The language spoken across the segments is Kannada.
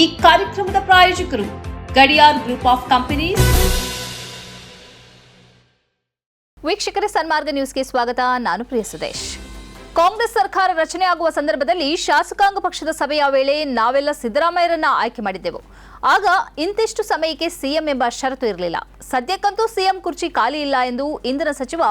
ಈ ಕಾರ್ಯಕ್ರಮದ ಪ್ರಾಯೋಜಕರು ಗಡಿಯಾರ್ ಗ್ರೂಪ್ ಆಫ್ ಕಂಪನೀಸ್. ವೀಕ್ಷಕರ ಸನ್ಮಾರ್ಗ ನ್ಯೂಸ್ಗೆ ಸ್ವಾಗತ. ನಾನು ಪ್ರಿಯ ಸುದೇಶ್. ಕಾಂಗ್ರೆಸ್ ಸರ್ಕಾರ ರಚನೆ ಆಗುವ ಸಂದರ್ಭದಲ್ಲಿ ಶಾಸಕಾಂಗ ಪಕ್ಷದ ಸಭೆಯ ವೇಳೆ ನಾವೆಲ್ಲ ಸಿದ್ದರಾಮಯ್ಯರನ್ನ ಆಯ್ಕೆ ಮಾಡಿದ್ದೆವು. ಆಗ ಇಂತಿಷ್ಟು ಸಮಯಕ್ಕೆ ಸಿಎಂ ಎಂಬ ಷರತ್ತು ಇರಲಿಲ್ಲ. ಸದ್ಯಕ್ಕಂತೂ ಸಿಎಂ ಕುರ್ಚಿ ಖಾಲಿ ಇಲ್ಲ ಎಂದು ಇಂಧನ ಸಚಿವ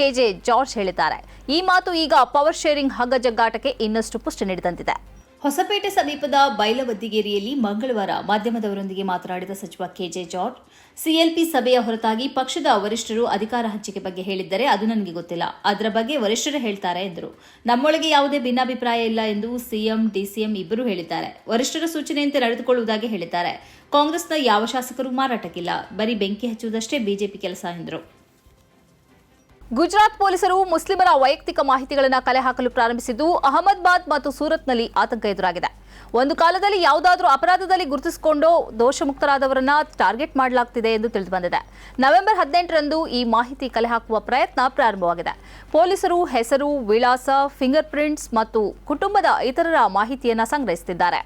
ಕೆಜೆ ಜಾರ್ಜ್ ಹೇಳಿದ್ದಾರೆ. ಈ ಮಾತು ಈಗ ಪವರ್ ಶೇರಿಂಗ್ ಹಗ್ಗ ಜಗ್ಗಾಟಕ್ಕೆ ಇನ್ನಷ್ಟು ಪುಷ್ಟಿ ನೀಡಿದಂತಿದೆ. ಹೊಸಪೇಟೆ ಸಮೀಪದ ಬೈಲವದ್ದಿಗೇರಿಯಲ್ಲಿ ಮಂಗಳವಾರ ಮಾಧ್ಯಮದವರೊಂದಿಗೆ ಮಾತನಾಡಿದ ಸಚಿವ ಕೆಜೆ ಜಾರ್ಜ್, ಸಿಎಲ್ಪಿ ಸಭೆಯ ಹೊರತಾಗಿ ಪಕ್ಷದ ವರಿಷ್ಠರು ಅಧಿಕಾರ ಹಂಚಿಕೆ ಬಗ್ಗೆ ಹೇಳಿದ್ದರೆ ಅದು ನನಗೆ ಗೊತ್ತಿಲ್ಲ. ಅದರ ಬಗ್ಗೆ ವರಿಷ್ಠರು ಹೇಳ್ತಾರೆ ಎಂದರು. ನಮ್ಮೊಳಗೆ ಯಾವುದೇ ಭಿನ್ನಾಭಿಪ್ರಾಯ ಇಲ್ಲ ಎಂದು ಸಿಎಂ, ಡಿಸಿಎಂ ಇಬ್ಬರೂ ಹೇಳಿದ್ದಾರೆ. ವರಿಷ್ಠರ ಸೂಚನೆಯಂತೆ ನಡೆದುಕೊಳ್ಳುವುದಾಗಿ ಹೇಳಿದ್ದಾರೆ. ಕಾಂಗ್ರೆಸ್ನ ಯಾವ ಶಾಸಕರು ಮಾರಾಟಕ್ಕಿಲ್ಲ. ಬರೀ ಬೆಂಕಿ ಹಚ್ಚುವುದಷ್ಟೇ ಬಿಜೆಪಿ ಕೆಲಸ ಎಂದರು. ಗುಜರಾತ್ ಪೊಲೀಸರು ಮುಸ್ಲಿಮರ ವೈಯಕ್ತಿಕ ಮಾಹಿತಿಗಳನ್ನು ಕಲೆ ಹಾಕಲು ಪ್ರಾರಂಭಿಸಿದ್ದು ಅಹಮದಾಬಾದ್ ಮತ್ತು ಸೂರತ್ನಲ್ಲಿ ಆತಂಕ ಎದುರಾಗಿದೆ. ಒಂದು ಕಾಲದಲ್ಲಿ ಯಾವುದಾದ್ರೂ ಅಪರಾಧದಲ್ಲಿ ಗುರುತಿಸಿಕೊಂಡು ದೋಷಮುಕ್ತರಾದವರನ್ನ ಟಾರ್ಗೆಟ್ ಮಾಡಲಾಗ್ತಿದೆ ಎಂದು ತಿಳಿದುಬಂದಿದೆ. ನವೆಂಬರ್ ಹದಿನೆಂಟರಂದು ಈ ಮಾಹಿತಿ ಕಲೆ ಹಾಕುವ ಪ್ರಯತ್ನ ಪ್ರಾರಂಭವಾಗಿದೆ. ಪೊಲೀಸರು ಹೆಸರು, ವಿಳಾಸ ಫಿಂಗರ್ ಪ್ರಿಂಟ್ಸ್ ಮತ್ತು ಕುಟುಂಬದ ಇತರರ ಮಾಹಿತಿಯನ್ನು ಸಂಗ್ರಹಿಸುತ್ತಿದ್ದಾರೆ.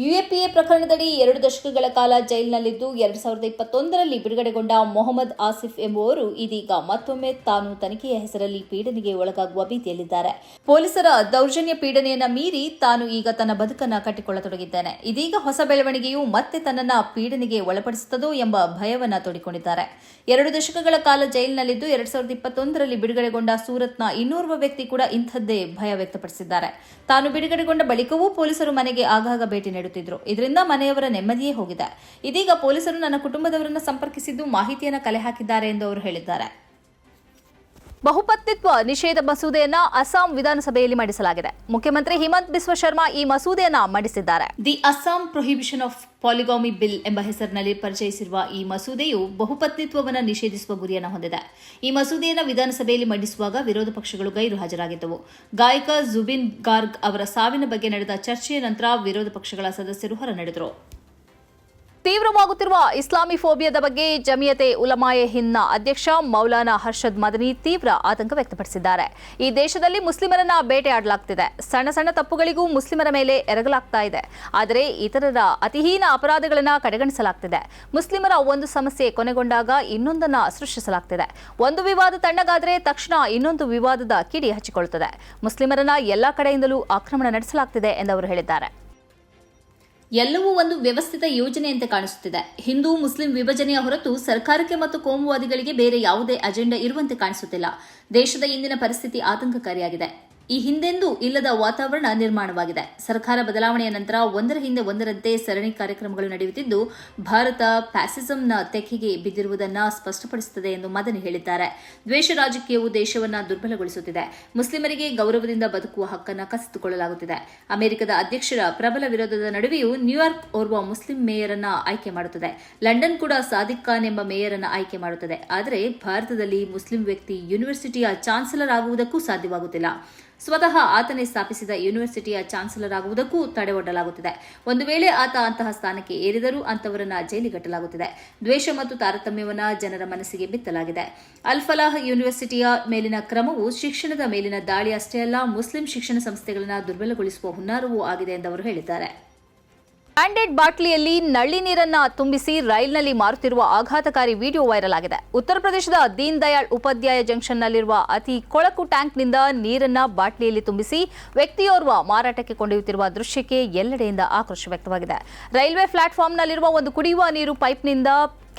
ಯುಎಪಿಎ ಪ್ರಕರಣದಡಿ ಎರಡು ದಶಕಗಳ ಕಾಲ ಜೈಲಿನಲ್ಲಿದ್ದು ಎರಡು ಸಾವಿರದ ಇಪ್ಪತ್ತೊಂದರಲ್ಲಿ ಬಿಡುಗಡೆಗೊಂಡ ಮೊಹಮ್ಮದ್ ಆಸಿಫ್ ಎಂಬುವರು ಇದೀಗ ಮತ್ತೊಮ್ಮೆ ತಾನು ತನಿಖೆಯ ಹೆಸರಲ್ಲಿ ಪೀಡನೆಗೆ ಒಳಗಾಗುವ ಭೀತಿಯಲ್ಲಿದ್ದಾರೆ. ಪೊಲೀಸರ ದೌರ್ಜನ್ಯ ಪೀಡನೆಯನ್ನ ಮೀರಿ ತಾನು ಈಗ ತನ್ನ ಬದುಕನ್ನ ಕಟ್ಟಿಕೊಳ್ಳತೊಡಗಿದ್ದೇನೆ. ಇದೀಗ ಹೊಸ ಬೆಳವಣಿಗೆಯು ಮತ್ತೆ ತನ್ನನ್ನ ಪೀಡನೆಗೆ ಒಳಪಡಿಸುತ್ತದೋ ಎಂಬ ಭಯವನ್ನ ತೋಡಿಕೊಂಡಿದ್ದಾರೆ. ಎರಡು ದಶಕಗಳ ಕಾಲ ಜೈಲಿನಲ್ಲಿದ್ದು ಎರಡ್ ಸಾವಿರದ ಇಪ್ಪತ್ತೊಂದರಲ್ಲಿ ಬಿಡುಗಡೆಗೊಂಡ ಸೂರತ್ನ ಇನ್ನೋರ್ವ ವ್ಯಕ್ತಿ ಕೂಡ ಇಂಥದ್ದೇ ಭಯ ವ್ಯಕ್ತಪಡಿಸಿದ್ದಾರೆ. ತಾನು ಬಿಡುಗಡೆಗೊಂಡ ಬಳಿಕವೂ ಪೊಲೀಸರು ಮನೆಗೆ ಆಗಾಗ ಭೇಟಿ ನೀಡುತ್ತಿದ್ರು ಇದರಿಂದ ಮನೆಯವರ ನೆಮ್ಮದಿಯೇ ಹೋಗಿದೆ. ಇದೀಗ ಪೊಲೀಸರು ನನ್ನ ಕುಟುಂಬದವರನ್ನ ಸಂಪರ್ಕಿಸಿದ್ದು ಮಾಹಿತಿಯನ್ನು ಕಲೆ ಹಾಕಿದ್ದಾರೆ ಎಂದು ಅವರು ಹೇಳಿದ್ದಾರೆ. ಬಹುಪತ್ನಿತ್ವ ನಿಷೇಧ ಮಸೂದೆಯನ್ನ ಅಸ್ಸಾಂ ವಿಧಾನಸಭೆಯಲ್ಲಿ ಮಂಡಿಸಲಾಗಿದೆ. ಮುಖ್ಯಮಂತ್ರಿ ಹಿಮಂತ್ ಬಿಸ್ವ ಶರ್ಮಾ ಈ ಮಸೂದೆಯನ್ನ ಮಂಡಿಸಿದ್ದಾರೆ. The Assam prohibition of polygamy bill ಎಂಬ ಹೆಸರಿನಲ್ಲಿ ಪರಿಚಯಿಸಿರುವ ಈ ಮಸೂದೆಯು ಬಹುಪತ್ನಿತ್ವವನ್ನು ನಿಷೇಧಿಸುವ ಗುರಿಯನ್ನು ಹೊಂದಿದೆ. ಈ ಮಸೂದೆಯನ್ನು ವಿಧಾನಸಭೆಯಲ್ಲಿ ಮಂಡಿಸುವಾಗ ವಿರೋಧ ಪಕ್ಷಗಳು ಗೈರು ಹಾಜರಾಗಿದ್ದವು. ಗಾಯಕ ಜುಬಿನ್ ಗಾರ್ಗ್ ಅವರ ಸಾವಿನ ಬಗ್ಗೆ ನಡೆದ ಚರ್ಚೆಯ ನಂತರ ವಿರೋಧ ಪಕ್ಷಗಳ ಸದಸ್ಯರು ಹೊರನಡೆದರು ತೀವ್ರವಾಗುತ್ತಿರುವ ಇಸ್ಲಾಮಿ ಫೋಬಿಯಾದ ಬಗ್ಗೆ ಜಮಿಯತೆ ಉಲಮಾಯೆ ಹಿನ್ನ ಅಧ್ಯಕ್ಷ ಮೌಲಾನಾ ಹರ್ಷದ್ ಮದನಿ ತೀವ್ರ ಆತಂಕ ವ್ಯಕ್ತಪಡಿಸಿದ್ದಾರೆ. ಈ ದೇಶದಲ್ಲಿ ಮುಸ್ಲಿಮರನ್ನ ಬೇಟೆಯಾಡಲಾಗ್ತಿದೆ. ಸಣ್ಣ ಸಣ್ಣ ತಪ್ಪುಗಳಿಗೂ ಮುಸ್ಲಿಮರ ಮೇಲೆ ಎರಗಲಾಗ್ತಾ ಇದೆ. ಆದರೆ ಇತರರ ಅತಿಹೀನ ಅಪರಾಧಗಳನ್ನು ಕಡೆಗಣಿಸಲಾಗ್ತಿದೆ. ಮುಸ್ಲಿಮರ ಒಂದು ಸಮಸ್ಯೆ ಕೊನೆಗೊಂಡಾಗ ಇನ್ನೊಂದನ್ನ ಸೃಷ್ಟಿಸಲಾಗ್ತಿದೆ. ಒಂದು ವಿವಾದ ತಣ್ಣಗಾದರೆ ತಕ್ಷಣ ಇನ್ನೊಂದು ವಿವಾದದ ಕಿಡಿ ಹಚ್ಚಿಕೊಳ್ಳುತ್ತದೆ. ಮುಸ್ಲಿಮರನ್ನ ಎಲ್ಲಾ ಕಡೆಯಿಂದಲೂ ಆಕ್ರಮಣ ನಡೆಸಲಾಗ್ತಿದೆ ಎಂದು ಅವರು ಹೇಳಿದ್ದಾರೆ. ಎಲ್ಲವೂ ಒಂದು ವ್ಯವಸ್ಥಿತ ಯೋಜನೆಯಂತೆ ಕಾಣಿಸುತ್ತಿದೆ. ಹಿಂದೂ, ಮುಸ್ಲಿಂ ವಿಭಜನೆಯ ಹೊರತು ಸರ್ಕಾರಕ್ಕೆ ಮತ್ತು ಕೋಮುವಾದಿಗಳಿಗೆ ಬೇರೆ ಯಾವುದೇ ಅಜೆಂಡಾ ಇರುವಂತೆ ಕಾಣಿಸುತ್ತಿಲ್ಲ. ದೇಶದ ಇಂದಿನ ಪರಿಸ್ಥಿತಿ ಆತಂಕಕಾರಿಯಾಗಿದೆ. ಈ ಹಿಂದೆಂದೂ ಇಲ್ಲದ ವಾತಾವರಣ ನಿರ್ಮಾಣವಾಗಿದೆ. ಸರ್ಕಾರ ಬದಲಾವಣೆಯ ನಂತರ ಒಂದರ ಹಿಂದೆ ಒಂದರಂತೆ ಸರಣಿ ಕಾರ್ಯಕ್ರಮಗಳು ನಡೆಯುತ್ತಿದ್ದು, ಭಾರತ ಪ್ಯಾಸಿಸಂನ ತೆಕ್ಕೆಗೆ ಬಿದ್ದಿರುವುದನ್ನು ಸ್ಪಷ್ಟಪಡಿಸುತ್ತದೆ ಎಂದು ಮದನಿ ಹೇಳಿದ್ದಾರೆ. ದ್ವೇಷ ರಾಜಕೀಯವು ದೇಶವನ್ನು ದುರ್ಬಲಗೊಳಿಸುತ್ತಿದೆ. ಮುಸ್ಲಿಮರಿಗೆ ಗೌರವದಿಂದ ಬದುಕುವ ಹಕ್ಕನ್ನು ಕಸಿದುಕೊಳ್ಳಲಾಗುತ್ತಿದೆ. ಅಮೆರಿಕದ ಅಧ್ಯಕ್ಷರ ಪ್ರಬಲ ವಿರೋಧದ ನಡುವೆಯೂ ನ್ಯೂಯಾರ್ಕ್ ಓರ್ವ ಮುಸ್ಲಿಂ ಮೇಯರ್ ಅನ್ನ ಆಯ್ಕೆ ಮಾಡುತ್ತದೆ. ಲಂಡನ್ ಕೂಡ ಸಾದಿಕ್ ಖಾನ್ ಎಂಬ ಮೇಯರ್ ಅನ್ನ ಆಯ್ಕೆ ಮಾಡುತ್ತದೆ. ಆದರೆ ಭಾರತದಲ್ಲಿ ಮುಸ್ಲಿಂ ವ್ಯಕ್ತಿ ಯೂನಿವರ್ಸಿಟಿಯ ಚಾನ್ಸಲರ್ ಆಗುವುದಕ್ಕೂ ಸಾಧ್ಯವಾಗುತ್ತಿಲ್ಲ. ಸ್ವತಃ ಆತನೇ ಸ್ಥಾಪಿಸಿದ ಯೂನಿವರ್ಸಿಟಿಯ ಚಾನ್ಸಲರ್ ಆಗುವುದಕ್ಕೂ ತಡೆ ಒಡ್ಡಲಾಗುತ್ತಿದೆ ಒಂದು ವೇಳೆ ಆತ ಅಂತಹ ಸ್ಥಾನಕ್ಕೆ ಏರಿದರೂ ಅಂತವರನ್ನ ಜೈಲಿಗಟ್ಟಲಾಗುತ್ತಿದೆ. ದ್ವೇಷ ಮತ್ತು ತಾರತಮ್ಯವನ್ನ ಜನರ ಮನಸ್ಸಿಗೆ ಬಿತ್ತಲಾಗಿದೆ. ಅಲ್ಫಲಾಹ್ ಯೂನಿವರ್ಸಿಟಿಯ ಮೇಲಿನ ಕ್ರಮವು ಶಿಕ್ಷಣದ ಮೇಲಿನ ದಾಳಿ ಅಷ್ಟೇ ಅಲ್ಲ, ಮುಸ್ಲಿಂ ಶಿಕ್ಷಣ ಸಂಸ್ಥೆಗಳನ್ನು ದುರ್ಬಲಗೊಳಿಸುವ ಹುನ್ನಾರವೂ ಆಗಿದೆ ಎಂದು ಅವರು ಹೇಳಿದ್ದಾರೆ. ಬ್ರಾಂಡೆಡ್ ಬಾಟ್ಲಿಯಲ್ಲಿ ನಳ್ಳಿ ನೀರನ್ನ ತುಂಬಿಸಿ ರೈಲ್ನಲ್ಲಿ ಮಾರುತ್ತಿರುವ ಆಘಾತಕಾರಿ ವಿಡಿಯೋ ವೈರಲ್ ಆಗಿದೆ ಉತ್ತರ ಪ್ರದೇಶದ ದೀನ್ ದಯಾಳ್ ಉಪಾಧ್ಯಾಯ ಜಂಕ್ಷನ್ನಲ್ಲಿರುವ ಅತಿ ಕೊಳಕು ಟ್ಯಾಂಕ್ನಿಂದ ನೀರನ್ನ ಬಾಟ್ಲಿಯಲ್ಲಿ ತುಂಬಿಸಿ ವ್ಯಕ್ತಿಯೋರ್ವ ಮಾರಾಟಕ್ಕೆ ಕೊಂಡೊಯ್ಯುತ್ತಿರುವ ದೃಶ್ಯಕ್ಕೆ ಎಲ್ಲೆಡೆಯಿಂದ ಆಕ್ರೋಶ ವ್ಯಕ್ತವಾಗಿದೆ. ರೈಲ್ವೆ ಪ್ಲಾಟ್ಫಾರ್ಮ್ನಲ್ಲಿರುವ ಒಂದು ಕುಡಿಯುವ ನೀರು ಪೈಪ್ನಿಂದ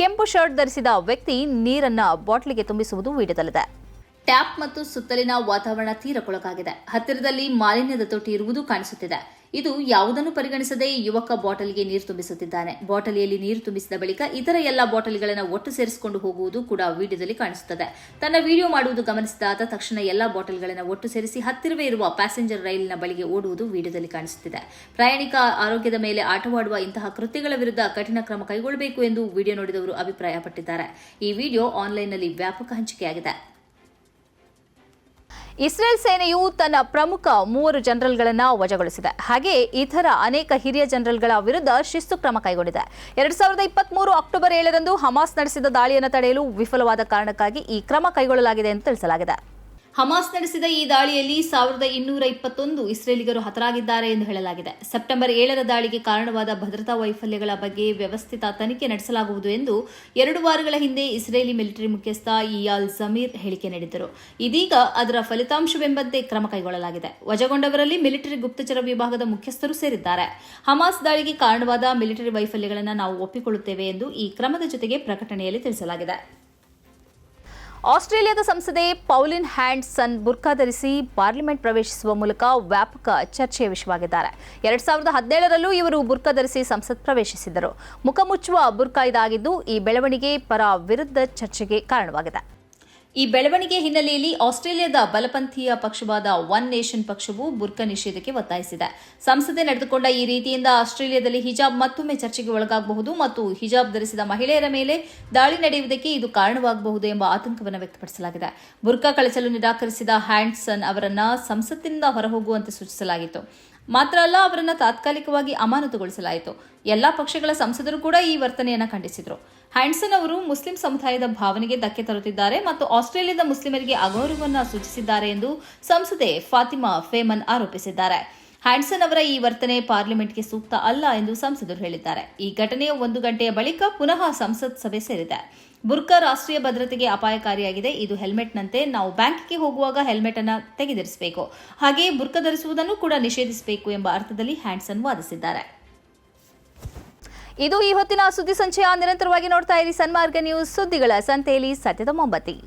ಕೆಂಪು ಶರ್ಟ್ ಧರಿಸಿದ ವ್ಯಕ್ತಿ ನೀರನ್ನ ಬಾಟ್ಲಿಗೆ ತುಂಬಿಸುವುದು ವಿಡಿಯೋದಲ್ಲಿದೆ. ಟ್ಯಾಪ್ ಮತ್ತು ಸುತ್ತಲಿನ ವಾತಾವರಣ ತೀರ ಕೊಳಕಾಗಿದೆ ಹತ್ತಿರದಲ್ಲಿ ಮಾಲಿನ್ಯದ ತೊಟ್ಟಿ ಇರುವುದು ಕಾಣಿಸುತ್ತಿದೆ. ಇದು ಯಾವುದನ್ನು ಪರಿಗಣಿಸದೆ ಯುವಕ ಬಾಟಲ್ಗೆ ನೀರು ತುಂಬಿಸುತ್ತಿದ್ದಾನೆ. ಬಾಟಲಿಯಲ್ಲಿ ನೀರು ತುಂಬಿಸಿದ ಬಳಿಕ ಇತರ ಎಲ್ಲ ಬಾಟಲಿಗಳನ್ನು ಒಟ್ಟು ಸೇರಿಸಿಕೊಂಡು ಹೋಗುವುದು ಕೂಡ ವಿಡಿಯೋದಲ್ಲಿ ಕಾಣಿಸುತ್ತದೆ. ತನ್ನ ವಿಡಿಯೋ ಮಾಡುವುದು ಗಮನಿಸಿದಾದ ತಕ್ಷಣ ಎಲ್ಲ ಬಾಟಲ್ಗಳನ್ನು ಒಟ್ಟು ಸೇರಿಸಿ ಹತ್ತಿರವೇ ಇರುವ ಪ್ಯಾಸೆಂಜರ್ ರೈಲಿನ ಬಳಿಗೆ ಓಡುವುದು ವಿಡಿಯೋದಲ್ಲಿ ಕಾಣಿಸುತ್ತಿದೆ. ಪ್ರಯಾಣಿಕ ಆರೋಗ್ಯದ ಮೇಲೆ ಆಟವಾಡುವ ಇಂತಹ ಕೃತ್ಯಗಳ ವಿರುದ್ಧ ಕಠಿಣ ಕ್ರಮ ಕೈಗೊಳ್ಳಬೇಕು ಎಂದು ವಿಡಿಯೋ ನೋಡಿದವರು ಅಭಿಪ್ರಾಯಪಟ್ಟಿದ್ದಾರೆ. ಈ ವಿಡಿಯೋ ಆನ್ಲೈನ್ನಲ್ಲಿ ವ್ಯಾಪಕ ಹಂಚಿಕೆಯಾಗಿದೆ. ಇಸ್ರೇಲ್ ಸೇನೆಯು ತನ್ನ ಪ್ರಮುಖ ಮೂವರು ಜನರಲ್ಗಳನ್ನು ವಜಾಗೊಳಿಸಿದೆ. ಹಾಗೆ ಇತರ ಅನೇಕ ಹಿರಿಯ ಜನರಲ್ಗಳ ವಿರುದ್ಧ ಶಿಸ್ತು ಕ್ರಮ ಕೈಗೊಂಡಿದೆ. ಎರಡ್ ಸಾವಿರದ ಇಪ್ಪತ್ಮೂರು ಅಕ್ಟೋಬರ್ ಏಳರಂದು ಹಮಾಸ್ ನಡೆಸಿದ ದಾಳಿಯನ್ನು ತಡೆಯಲು ವಿಫಲವಾದ ಕಾರಣಕ್ಕಾಗಿ ಈ ಕ್ರಮ ಕೈಗೊಳ್ಳಲಾಗಿದೆ ಎಂದು ತಿಳಿಸಲಾಗಿದೆ. ಹಮಾಸ್ ನಡೆಸಿದ ಈ ದಾಳಿಯಲ್ಲಿ ಸಾವಿರದ ಇನ್ನೂರ ಇಪ್ಪತ್ತೊಂದು ಇಸ್ರೇಲಿಗರು ಹತರಾಗಿದ್ದಾರೆ ಎಂದು ಹೇಳಲಾಗಿದೆ. ಸೆಪ್ಟೆಂಬರ್ ಏಳರ ದಾಳಿಗೆ ಕಾರಣವಾದ ಭದ್ರತಾ ವೈಫಲ್ಯಗಳ ಬಗ್ಗೆ ವ್ಯವಸ್ಥಿತ ತನಿಖೆ ನಡೆಸಲಾಗುವುದು ಎಂದು ಎರಡು ವಾರಗಳ ಹಿಂದೆ ಇಸ್ರೇಲಿ ಮಿಲಿಟರಿ ಮುಖ್ಯಸ್ಥ ಇಯಾಲ್ ಜಮೀರ್ ಹೇಳಿಕೆ ನೀಡಿದ್ದರು. ಇದೀಗ ಅದರ ಫಲಿತಾಂಶವೆಂಬಂತೆ ಕ್ರಮ ಕೈಗೊಳ್ಳಲಾಗಿದೆ. ವಜಗೊಂಡವರಲ್ಲಿ ಮಿಲಿಟರಿ ಗುಪ್ತಚರ ವಿಭಾಗದ ಮುಖ್ಯಸ್ಥರು ಸೇರಿದ್ದಾರೆ. ಹಮಾಸ್ ದಾಳಿಗೆ ಕಾರಣವಾದ ಮಿಲಿಟರಿ ವೈಫಲ್ಯಗಳನ್ನು ನಾವು ಒಪ್ಪಿಕೊಳ್ಳುತ್ತೇವೆ ಎಂದು ಈ ಕ್ರಮದ ಜೊತೆಗೆ ಪ್ರಕಟಣೆಯಲ್ಲಿ ತಿಳಿಸಲಾಗಿದೆ. ಆಸ್ಟ್ರೇಲಿಯಾದ ಸಂಸದೆ ಪೌಲಿನ್ ಹ್ಯಾಂಡ್ಸನ್ ಬುರ್ಕಾ ಧರಿಸಿ ಪಾರ್ಲಿಮೆಂಟ್ ಪ್ರವೇಶಿಸುವ ಮೂಲಕ ವ್ಯಾಪಕ ಚರ್ಚೆಯ ವಿಷಯವಾಗಿದ್ದಾರೆ. ಎರಡ್ ಸಾವಿರದ ಹದಿನೇಳರಲ್ಲೂ ಇವರು ಬುರ್ಕಾ ಧರಿಸಿ ಸಂಸತ್ ಪ್ರವೇಶಿಸಿದ್ದರು. ಮುಖ ಮುಚ್ಚುವ ಬುರ್ಕಾ ಇದಾಗಿದ್ದು, ಈ ಬೆಳವಣಿಗೆ ಪರ ವಿರುದ್ಧ ಚರ್ಚೆಗೆ ಕಾರಣವಾಗಿದೆ. ಈ ಬೆಳವಣಿಗೆ ಹಿನ್ನೆಲೆಯಲ್ಲಿ ಆಸ್ಟ್ರೇಲಿಯಾದ ಬಲಪಂಥೀಯ ಪಕ್ಷವಾದ ಒನ್ ನೇಷನ್ ಪಕ್ಷವು ಬುರ್ಕಾ ನಿಷೇಧಕ್ಕೆ ಒತ್ತಾಯಿಸಿದೆ. ಸಂಸದೆ ನಡೆದುಕೊಂಡ ಈ ರೀತಿಯಿಂದ ಆಸ್ಟ್ರೇಲಿಯಾದಲ್ಲಿ ಹಿಜಾಬ್ ಮತ್ತೊಮ್ಮೆ ಚರ್ಚೆಗೆ ಒಳಗಾಗಬಹುದು ಮತ್ತು ಹಿಜಾಬ್ ಧರಿಸಿದ ಮಹಿಳೆಯರ ಮೇಲೆ ದಾಳಿ ನಡೆಯುವುದಕ್ಕೆ ಇದು ಕಾರಣವಾಗಬಹುದು ಎಂಬ ಆತಂಕವನ್ನು ವ್ಯಕ್ತಪಡಿಸಲಾಗಿದೆ. ಬುರ್ಕಾ ಕಳಿಸಲು ನಿರಾಕರಿಸಿದ ಹ್ಯಾಂಡ್ಸನ್ ಅವರನ್ನ ಸಂಸತ್ತಿನಿಂದ ಹೊರಹೋಗುವಂತೆ ಸೂಚಿಸಲಾಗಿತ್ತು. ಮಾತ್ರ ಅಲ್ಲ, ಅವರನ್ನು ತಾತ್ಕಾಲಿಕವಾಗಿ ಅಮಾನತುಗೊಳಿಸಲಾಯಿತು. ಎಲ್ಲ ಪಕ್ಷಗಳ ಸಂಸದರು ಕೂಡ ಈ ವರ್ತನೆಯನ್ನು ಖಂಡಿಸಿದರು. ಹ್ಯಾಂಡ್ಸನ್ ಅವರು ಮುಸ್ಲಿಂ ಸಮುದಾಯದ ಭಾವನೆಗೆ ಧಕ್ಕೆ ತರುತ್ತಿದ್ದಾರೆ ಮತ್ತು ಆಸ್ಟ್ರೇಲಿಯಾದ ಮುಸ್ಲಿಮರಿಗೆ ಅಗೌರವವನ್ನು ಸೂಚಿಸಿದ್ದಾರೆ ಎಂದು ಸಂಸದೆ ಫಾತಿಮಾ ಫೇಮನ್ ಆರೋಪಿಸಿದ್ದಾರೆ. ಹ್ಯಾಂಡ್ಸನ್ ಅವರ ಈ ವರ್ತನೆ ಪಾರ್ಲಿಮೆಂಟ್ಗೆ ಸೂಕ್ತ ಅಲ್ಲ ಎಂದು ಸಂಸದರು ಹೇಳಿದ್ದಾರೆ. ಈ ಘಟನೆಯ ಒಂದು ಗಂಟೆಯ ಬಳಿಕ ಪುನಃ ಸಂಸತ್ ಸಭೆ ಸೇರಿದೆ. ಬುರ್ಕಾ ರಾಷ್ಟ್ರೀಯ ಭದ್ರತೆಗೆ ಅಪಾಯಕಾರಿಯಾಗಿದೆ. ಇದು ಹೆಲ್ಮೆಟ್ನಂತೆ ನಾವು ಬ್ಯಾಂಕ್ಗೆ ಹೋಗುವಾಗ ಹೆಲ್ಮೆಟ್ ಅನ್ನು ತೆಗೆದಿರಿಸಬೇಕು. ಹಾಗೆಯೇ ಬುರ್ಕಾ ಧರಿಸುವುದನ್ನು ಕೂಡ ನಿಷೇಧಿಸಬೇಕು ಎಂಬ ಅರ್ಥದಲ್ಲಿ ಹ್ಯಾಂಡ್ಸನ್ ವಾದಿಸಿದ್ದಾರೆ. ಇದು ಈ ಹೊತ್ತಿನ ಸುದ್ದಿ ಸಂಚಯ. ನಿರಂತರವಾಗಿ ನೋಡ್ತಾ ಇರಿ ಸನ್ಮಾರ್ಗ ನ್ಯೂಸ್ ಸುದ್ದಿಗಳ ಸಂತೆಯಲ್ಲಿ ಸತ್ಯದ ಮೊಂಬತ್ತಿ.